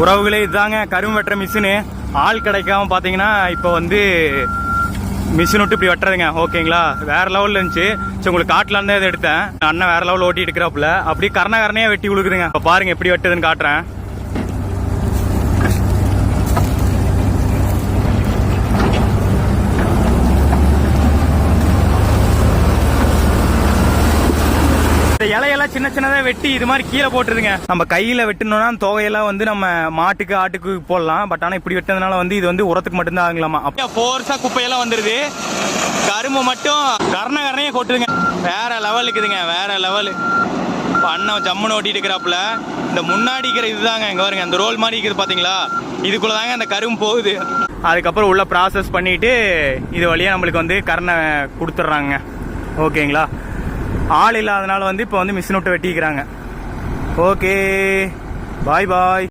உறவுகளே இதுதாங்க. கரும்பு வெட்டுற மிஷினு. ஆள் கிடைக்காம பார்த்தீங்கன்னா இப்போ வந்து மிஷின் விட்டு இப்படி வெட்டுறதுங்க. ஓகேங்களா? வேற லெவலில் இருந்துச்சு. சரி உங்களுக்கு காட்டில் இருந்தே இதை எடுத்தேன். அண்ணன் வேற லெவலில் ஓட்டி எடுக்கிறாப்புல அப்படியே கரணகரணையா வெட்டி கொடுக்குதுங்க இப்போ பாருங்க எப்படி வெட்டுதுன்னு காட்டுறேன். இந்த இலையெல்லாம் சின்ன சின்னதா வெட்டி இது மாதிரி கீழே போட்டுருதுங்க. நம்ம கையில வெட்டணும்னா தொகையெல்லாம் வந்து நம்ம மாட்டுக்கு ஆட்டுக்கு போடலாம். பட் ஆனா இப்படி வெட்டதுனால வந்து இது வந்து உரத்துக்கு மட்டும்தான் ஆகலாமா? அப்படியே ஃபோர்ஸா குப்பையெல்லாம் வந்துருது. கரும்பு மட்டும் கரண கரணையே கொட்டுதுங்க. வேற லெவல் இருக்குதுங்க வேற லெவல் இப்போ அண்ணன் ஜம்முன்னு ஓட்டிட்டு இருக்கிறாப்புல. இந்த முன்னாடி இருக்கிற இதுதாங்க இங்க பாருங்க அந்த ரோல் மாதிரி இருக்குது பாத்தீங்களா? இதுக்குள்ள தாங்க அந்த கரும்பு போகுது. அதுக்கப்புறம் உள்ள ப்ராசஸ் பண்ணிட்டு இது வழியா நம்மளுக்கு வந்து கரணை கொடுத்துட்றாங்க. ஓகேங்களா ஆள் இல்லாதனால வந்து இப்போ வந்து மிஷின் விட்டு வெட்டிக்கிறாங்க. ஓகே பாய் பாய்